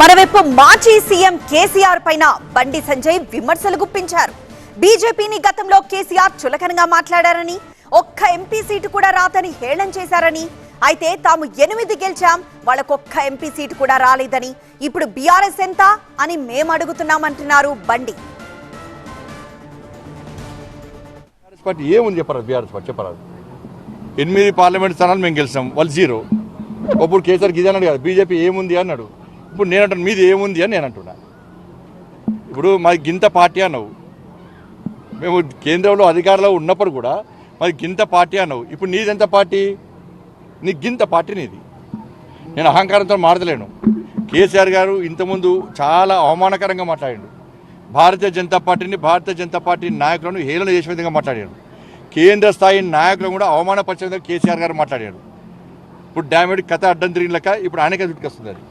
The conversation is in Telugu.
మరోవైపు మాజీ సీఎం కేసీఆర్ పైన బండి సంజయ్ విమర్శలు గుప్పించారు. బీజేపీని గతంలో కేసీఆర్ చులకనగా మాట్లాడారని ఒక్క ఎంపీ సీటు కూడా రాదని హేళన చేశారని అయితే తాము ఎనిమిది గెలిచాం వాళ్ళకొక్క ఎంపీ సీటు కూడా రాలేదని ఇప్పుడు బీఆర్ఎస్ ఎంత అని మేము అడుగుతున్నామంటున్నారు బండి. పార్టీ ఏముంది చెప్పరాదు బీఆర్ఎస్ పార్టీ చెప్పరాదు ఎనిమిది పార్లమెంట్ స్థానాలు మేము గెలిచాం వాళ్ళు జీరో. అప్పుడు కేసీఆర్ గిది అన్నాడు కదా బీజేపీ ఏముంది అన్నాడు. ఇప్పుడు నేను అంటాను మీది ఏముంది అని నేను అంటున్నా ఇప్పుడు మాది గింత పార్టీ అన్నావు. మేము కేంద్రంలో అధికారంలో ఉన్నప్పుడు కూడా మాది గింత పార్టీ అన్నావు. ఇప్పుడు నీదెంత పార్టీ? నీ గింత పార్టీ నీది. నేను అహంకారంతో మారదలేను కేసీఆర్ గారు ఇంతకుముందు చాలా అవమానకరంగా మాట్లాడాడు. భారతీయ జనతా పార్టీని భారతీయ జనతా పార్టీ నాయకులను హేళన చేసే విధంగా మాట్లాడాడు. కేంద్ర స్థాయి నాయకులను కూడా అవమానపరిచే విధంగా కేసీఆర్ గారు మాట్లాడాడు ఇప్పుడు డామేడ్ కథ అడ్డం తిరిగిన లెక్క ఇప్పుడు ఆయనకే చుట్టుకొస్తుంది అది.